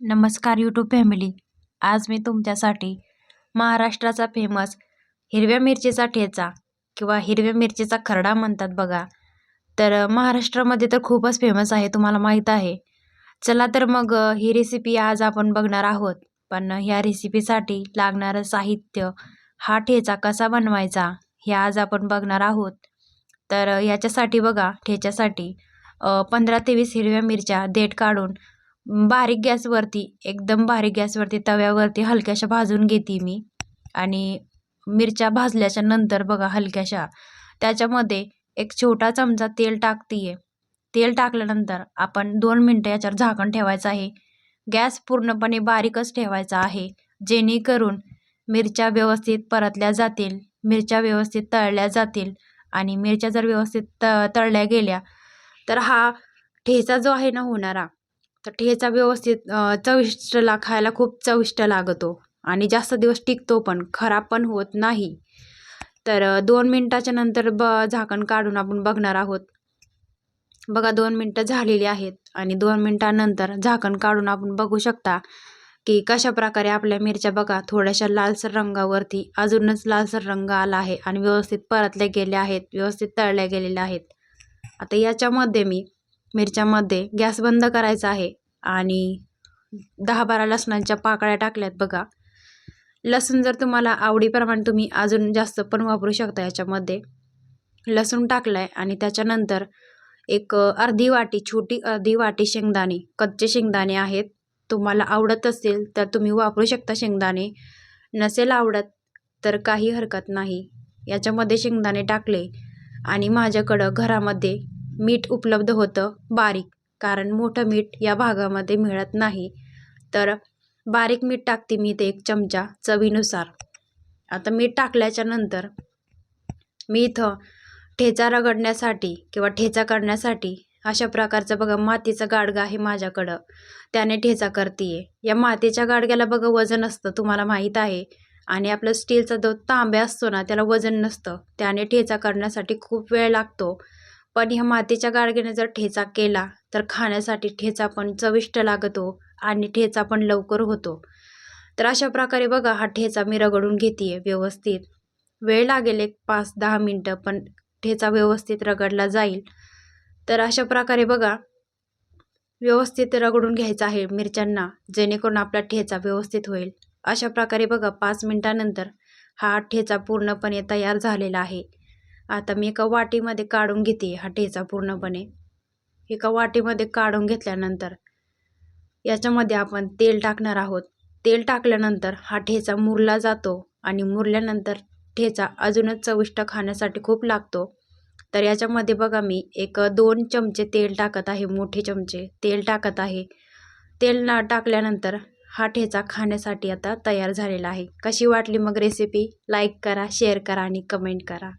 नमस्कार YouTube family आज मी तुमच्यासाठी महाराष्ट्राचा फेमस हिरव्या मिरचीचा ठेचा किंवा हिरव्या मिरचीचा खरडा म्हणतात बघा. तर महाराष्ट्रामध्ये तर खूपच फेमस आहे तुम्हाला माहीत आहे. चला तर मग ही रेसिपी आज आपण बघणार आहोत. पण ह्या रेसिपीसाठी लागणारं साहित्य हा ठेचा कसा बनवायचा हे आज आपण बघणार आहोत. तर याच्यासाठी बघा ठेच्यासाठी पंधरा ते वीस हिरव्या मिरच्या देठ काढून बारीक गॅसवरती एकदम बारीक गॅसवरती तव्यावरती हलक्याशा भाजून घेते मी. आणि मिरच्या भाजल्याच्या नंतर बघा हलक्याशा. त्याच्यामध्ये एक छोटा चमचा तेल टाकते तेल टाकल्यानंतर आपण दोन मिनटं याच्यावर झाकण ठेवायचं आहे. गॅस पूर्णपणे बारीकच ठेवायचा आहे. जेणेकरून मिरच्या व्यवस्थित परतल्या जातील मिरच्या व्यवस्थित तळल्या जातील आणि मिरच्या जर व्यवस्थित त तळल्या गेल्या तर हा ठेचा जो आहे ना होणारा तर ठेचा व्यवस्थित चविष्ट ला खायला खूप चविष्ट लागतो आणि जास्त दिवस टिकतो पण खराब पण होत नाही. तर दोन मिनटाच्या नंतर ब झाकण काढून आपण बघणार आहोत. बघा दोन मिनटं झालेली आहेत आणि दोन मिनटानंतर झाकण काढून आपण बघू शकता की कशा प्रकारे आपल्या मिरच्या बघा थोड्याशा लालसर रंगावरती अजूनच लालसर रंग आला आहे आणि व्यवस्थित परतल्या गेल्या आहेत व्यवस्थित तळल्या गेलेल्या आहेत. आता याच्यामध्ये मी मिरच्यामध्ये गॅस बंद करायचा आहे आणि दहा बारा लसणाच्या पाकळ्या टाकल्यात बघा. लसूण जर तुम्हाला आवडीप्रमाणे तुम्ही अजून जास्त पण वापरू शकता याच्यामध्ये. लसूण टाकलाय आणि त्याच्यानंतर एक अर्धी वाटी छोटी अर्धी वाटी शेंगदाणे कच्चे शेंगदाणे आहेत. तुम्हाला आवडत असेल तर तुम्ही वापरू शकता शेंगदाणे. नसेल आवडत तर काही हरकत नाही. याच्यामध्ये शेंगदाणे टाकले आणि माझ्याकडं घरामध्ये मीठ उपलब्ध होतं बारीक कारण मोठं मीठ या भागामध्ये मिळत नाही. तर बारीक मीठ टाकते मी ते एक चमचा चवीनुसार. आता मीठ टाकल्याच्या नंतर मी इथं ठेचा रगडण्यासाठी किंवा ठेचा करण्यासाठी अशा प्रकारचं बघा मातीचा गाडगं आहे माझ्याकडं. त्याने ठेचा करते या मातीच्या गाडग्याला बघा वजन असतं तुम्हाला माहीत आहे. आणि आपलं स्टीलचा जो तांब्या असतो ना त्याला वजन नसतं. त्याने ठेचा करण्यासाठी खूप वेळ लागतो. पण ह्या मातीच्या गाडगेने जर ठेचा केला तर खाण्यासाठी ठेचा पण चविष्ट लागतो आणि ठेचा पण लवकर होतो. तर अशा प्रकारे बघा हा ठेचा मी रगडून घेते व्यवस्थित. वेळ लागेल एक पाच दहा मिनटं पण ठेचा व्यवस्थित रगडला जाईल. तर अशा प्रकारे बघा व्यवस्थित रगडून घ्यायचा आहे मिरच्यांना जेणेकरून आपला ठेचा व्यवस्थित होईल. अशा प्रकारे बघा पाच मिनटानंतर हा ठेचा पूर्णपणे तयार झालेला आहे. आता मी एका वाटीमध्ये काढून घेते हा ठेचा पूर्णपणे. एका वाटीमध्ये काढून घेतल्यानंतर याच्यामध्ये आपण तेल टाकणार आहोत. तेल टाकल्यानंतर हा ठेचा मुरला जातो आणि मुरल्यानंतर ठेचा अजूनच चविष्ट खाण्यासाठी खूप लागतो. तर याच्यामध्ये बघा मी एक दोन चमचे तेल टाकत आहे मोठे चमचे तेल टाकत आहे. तेल ना टाकल्यानंतर हा ठेचा खाण्यासाठी आता तयार झालेला आहे. कशी वाटली मग रेसिपी लाईक करा शेअर करा आणि कमेंट करा.